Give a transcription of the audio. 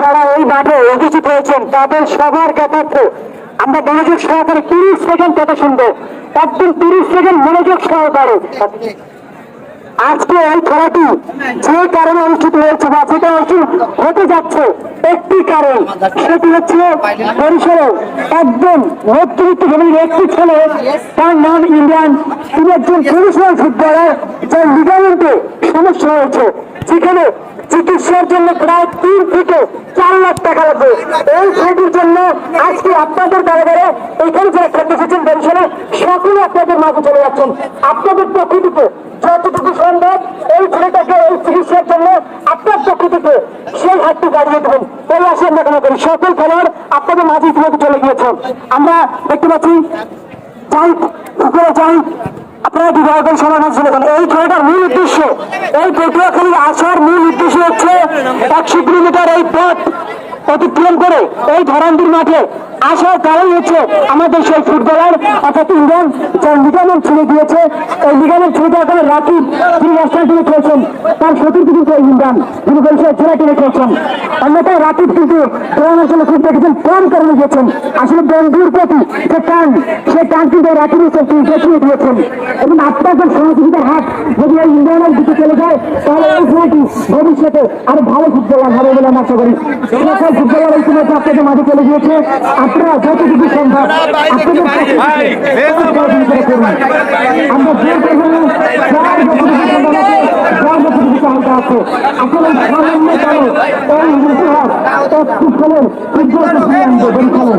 যারা এই মাঠে উপস্থিত হয়েছেন। তাদের সবার কথার্থে আমরা মনোযোগ সহকারে তিরিশ সেকেন্ড কথা শুনব। একদম তিরিশ সেকেন্ড মনোযোগ সহকারে। আজকে এই খেলাটি যে কারণে অনুষ্ঠিত হয়েছে বা যেটা অনুষ্ঠিত হতে যাচ্ছে, একটি কারণ। সেটি হচ্ছে পরিসরে একদম মধ্যবিত্ত ফ্যামিলির একটি ছেলে, তার নাম ইন্ডিয়ান তিনি একজন প্রফেশনাল ফুটবলার যার লিগামেন্টে সমস্যা হয়েছে। যেখানে চিকিৎসার জন্য প্রায় তিন থেকে চার লাখ টাকা লাগবে। এই ছেলেটির জন্য আজকে আপনাদের কারাগারে এখানে যারা খেলতে এসেছেন বরিশালে সকলে আপনাদের মাঝে চলে যাচ্ছেন। আপনাদের পক্ষ থেকে যতটুকু সম্ভব এই ছেলেটাকে এই চিকিৎসার জন্য আপনার পক্ষ থেকে সেই হাতটি দাঁড়িয়ে দেবেন। এই আসে আমরা কেন করি। সকল খেলোয়াড় আপনাদের মাঝে ইতিমধ্যে চলে গিয়েছেন। আমরা দেখতে পাচ্ছি যাই পুকুরে যাই বিবাহ করে সমাধান চলে এই খেলাটার মূল উদ্দেশ্য, এই পটুয়াখালীর আসার মূল উদ্দেশ্য হচ্ছে একশো কিলোমিটার এই পথ অতিক্রম করে এই ধরান্দির মাঠে আসার কারণ হচ্ছে আমাদের সেই ফুটবলার অর্থাৎ ইন্ডিয়ান যার লিগামেন্ট ছেড়ে দিয়েছে এই লিগামেন্ট ছেড়ে দেওয়ার কারণে রাকিব তিনি রাস্তায় টিমে খেলছেন। তার সতীর ইন্ডিয়ান তিনি বলছেন জেলা টিমে খেলছেন অন্যথায় রাকিব কিন্তু গ্রাম আসলে খুব দেখেছেন কম কারণে গিয়েছেন আসলে বন্ধুর প্রতি যে টান সেই টান কিন্তু রাকিব তিনি দেখিয়ে দিয়েছেন এবং আপনাদের সহযোগিতার হাত যদি এই ইন্ডিয়ানের দিকে তাহলে এই খেলাটি ভবিষ্যতে আরও ভালো ফুটবলার হবে বলে আমি আশা করি সকল ফুটবলার ইতিমধ্যে আপনাদের মাঝে চলে গিয়েছে আপনারা যতটুকু সম্ভব আপনাদের করব না, যার যতটুকু সম্ভব আছে, যার যতটুকু আছে আসলে সামান্য কারণে ফুটবলের ফুটবলকে ফিরিয়ে আনবে বরিশালে